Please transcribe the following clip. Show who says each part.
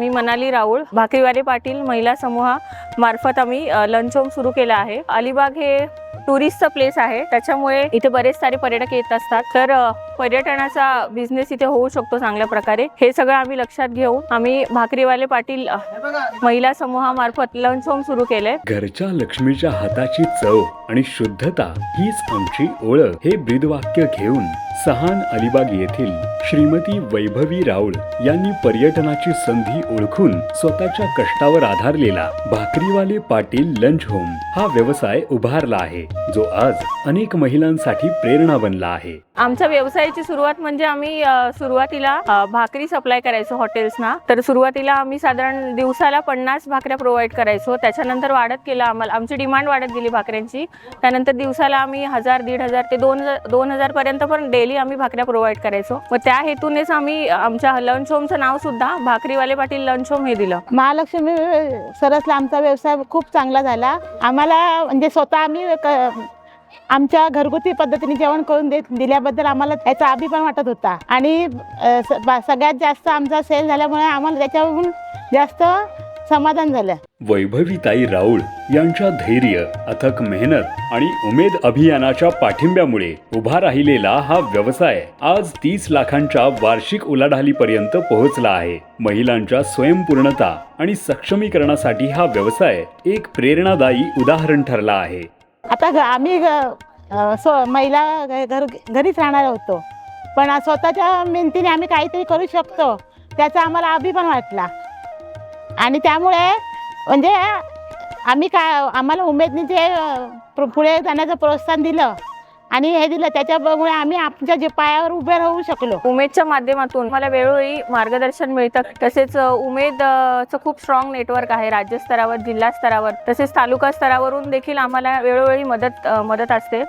Speaker 1: मी मनाली राऊळ भाकरीवाले पाटील महिला समूहा मार्फत आम्ही लंच होम सुरू केला आहे. अलिबाग हे टुरिस्टचं प्लेस आहे. त्याच्यामुळे इथे बरेच सारे पर्यटक येत असतात. तर पर्यटनाचा बिझनेस इथे होऊ शकतो चांगल्या प्रकारे. हे सगळं आम्ही लक्षात घेऊन आम्ही भाकरीवाले पाटील महिला समूहामार्फत लंच होम सुरू केलंय.
Speaker 2: घरच्या लक्ष्मीच्या हाताची चव आणि शुद्धता हीच आमची ओळख हे ब्रीदवाक्य घेऊन सहान अलिबाग येथील श्रीमती वैभवी राऊळ यांनी पर्यटनाची संधी ओळखून स्वतःच्या कष्टावर आधारलेला भाकरीवाले पाटील लंच होम हा व्यवसाय उभारला आहे जो आज अनेक महिलांसाठी प्रेरणा बनला आहे.
Speaker 1: आमच्या व्यवसायाची सुरुवात म्हणजे आम्ही सुरुवातीला भाकरी सप्लाय करायचो हॉटेल्सना तर सुरुवातीला आम्ही साधारण दिवसाला पन्नास भाकऱ्या प्रोव्हाइड करायचो. त्याच्यानंतर वाढत केलं आम्हाला आमची डिमांड वाढत गेली भाकऱ्यांची. त्यानंतर दिवसाला आम्ही हजार दीड हजार ते दोन दोन हजार पर्यंत पण डेली आम्ही भाकऱ्या प्रोव्हाइड करायचो. व त्या हेतूनेच आम्ही आमच्या लंच होमचं नाव सुद्धा भाकरीवाले पाटील लंच होम हे दिलं.
Speaker 3: महालक्ष्मी सरसला आमचा व्यवसाय खूप चांगला झाला. आम्हाला म्हणजे स्वतः आम्ही क- आमच्या घरगुती पद्धतीने जेवण करून देत दिल्याबद्दल आम्हाला त्याचा अभिमान वाटत होता. आणि स- बा- सगळ्यात जास्त आमचा सेल झाल्यामुळे आम्हाला त्याच्याहून जास्त समाधान झालं.
Speaker 2: वैभवीताई राऊळ यांच्या धैर्य अथक मेहनत आणि उमेद अभियानाच्या पाठिंब्यामुळे उभा राहिलेला हा व्यवसाय आज तीस लाखांच्या वार्षिक उलाढालीपर्यंत पोहोचला आहे. महिलांच्या स्वयंपूर्णता आणि सक्षमीकरणासाठी हा व्यवसाय एक प्रेरणादायी उदाहरण ठरला आहे.
Speaker 3: आता आम्ही ग- अ, स्व महिला घ- घर घरीच राहणार होतो. पण स्वतःच्या मेहनतीने आम्ही काहीतरी करू शकतो. त्याचा आम्हाला अभिमान वाटला. आणि त्यामुळे म्हणजे आम्ही काय आम्हाला उमेदने जे पु- पुढे जाण्याचं प्रोत्साहन दिलं आणि हे दिलं त्याच्यामुळे आम्ही आमच्या जे पायावर उभे राहू शकलो.
Speaker 1: उमेदच्या माध्यमातून मला वेळोवेळी मार्गदर्शन मिळतं. तसेच उमेदचं खूप स्ट्रॉंग नेटवर्क आहे राज्यस्तरावर जिल्हा स्तरावर तसेच तालुका स्तरावरून देखील आम्हाला वेळोवेळी मदत मदत असते.